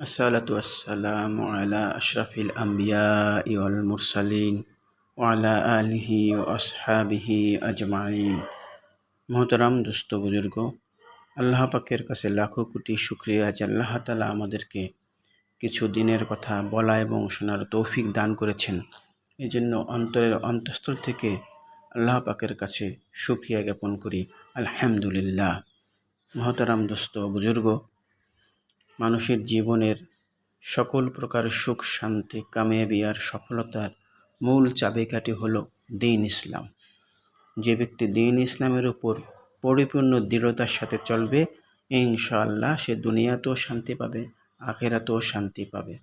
الصلاة والسلام على أشرف الأنبياء والمرسلين وعلى آله وأصحابه أجمعين মোহতারাম দোস্ত বুজুর্গ আল্লাহ পাকের কাছে লাখো কোটি শুক্রিয়া যে আল্লাহ তালা আমাদেরকে কিছু দিনের কথা বলা এবং শোনার তৌফিক দান করেছেন এই জন্য অন্তরের অন্তঃস্থল থেকে আল্লাহ পাকের কাছে সুক্রিয়া জ্ঞাপন করি আলহামদুলিল্লাহ মহতারাম দোস্ত বুজুর্গ মানুষের জীবনের সকল প্রকার সুখ, শান্তি, কামিয়াবি আর সফলতার মূল চাবিকাঠি হল দিন ইসলাম। যে ব্যক্তি দিন ইসলামের উপর পরিপূর্ণ দৃঢ়তার সাথে চলবে, ইনশাআল্লাহ সে দুনিয়াতেও শান্তি পাবে, আখেরাতেও শান্তি পাবে।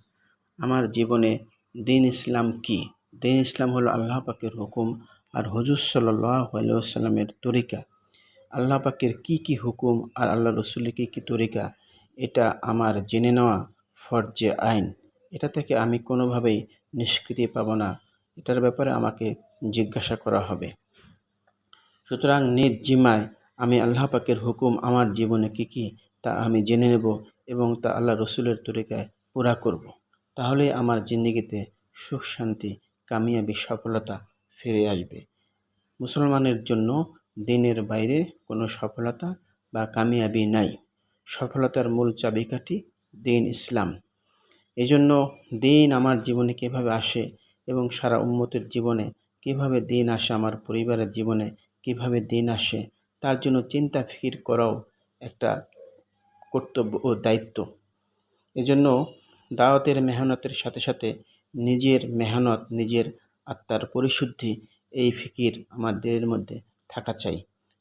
আমার জীবনে দিন ইসলাম কি? দিন ইসলাম হলো আল্লাহ পাকের হুকুম আর হজুর সাল্লাহ তরিকা। আল্লাহ পাকের কী কী হুকুম আর আল্লাহ রসুলের কী কী তরিকা এটা আমার জেনে নেওয়া ফরজে আইন। এটা থেকে আমি কোনোভাবেই নিষ্কৃতি পাব না। এটার ব্যাপারে আমাকে জিজ্ঞাসা করা হবে। সুতরাং নিজ জিম্মায় আমি আল্লাহ পাকের হুকুম আমার জীবনে কী কী তা আমি জেনে নেব এবং তা আল্লাহ রসুলের তরিকায় পুরা করব। তাহলে আমার জিন্দগিতে সুখ, শান্তি, কামিয়াবি, সফলতা ফিরে আসবে। মুসলমানের জন্য দিনের বাইরে কোনো সফলতা বা কামিয়াবি নাই। সফলতার মূল চাবিকাঠি দিন ইসলাম। এই জন্য দিন আমার জীবনে কীভাবে আসে এবং সারা উম্মতের জীবনে কীভাবে দিন আসে, আমার পরিবারের জীবনে কীভাবে দিন আসে, তার জন্য চিন্তা ফিকির করাও একটা কর্তব্য ও দায়িত্ব। এজন্য দাওয়াতের মেহনতের সাথে সাথে নিজের মেহনত, নিজের আত্মার পরিশুদ্ধি এই ফিকির আমাদের মধ্যে থাকা চাই।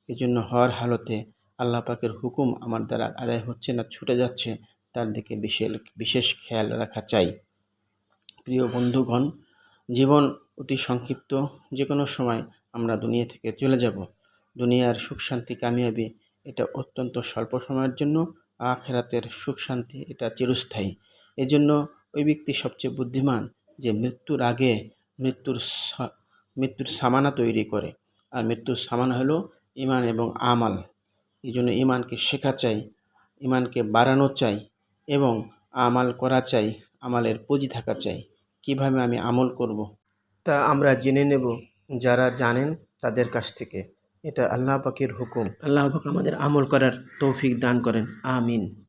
এজন্য হওয়ার হালতে আল্লাহ পাকের হুকুম আমার দ্বারা আদায় হচ্ছে না, ছুটে যাচ্ছে, তার দিকে বিশেষ বিশেষ খেয়াল রাখা চাই। প্রিয় বন্ধুগণ, জীবন অতি সংক্ষিপ্ত যে কোনো সময় আমরা দুনিয়া থেকে চলে যাব। দুনিয়ার সুখ শান্তি কামিয়াবি, এটা অত্যন্ত স্বল্প সময়ের জন্য, আখেরাতের সুখ শান্তি এটা চিরস্থায়ী। এজন্য ওই ব্যক্তি সবচেয়ে বুদ্ধিমান যে মৃত্যুর আগে মৃত্যুর মৃত্যুর সামানা তৈরি করে। আর মৃত্যুর সামানা হলো ইমান এবং আমাল। এই জন্য ইমানকে শেখা চাই ইমানকে বাড়ানো চাই এবং আমাল করা চাই, আমালের পুঁজি থাকা চাই। কীভাবে আমি আমল করব। তা আমরা জেনে নেব, যারা জানেন তাদের কাছ থেকে। এটা আল্লাহ পাকের হুকুম। আল্লাহ পাক আমাদের আমল করার তৌফিক দান করেন। আমিন।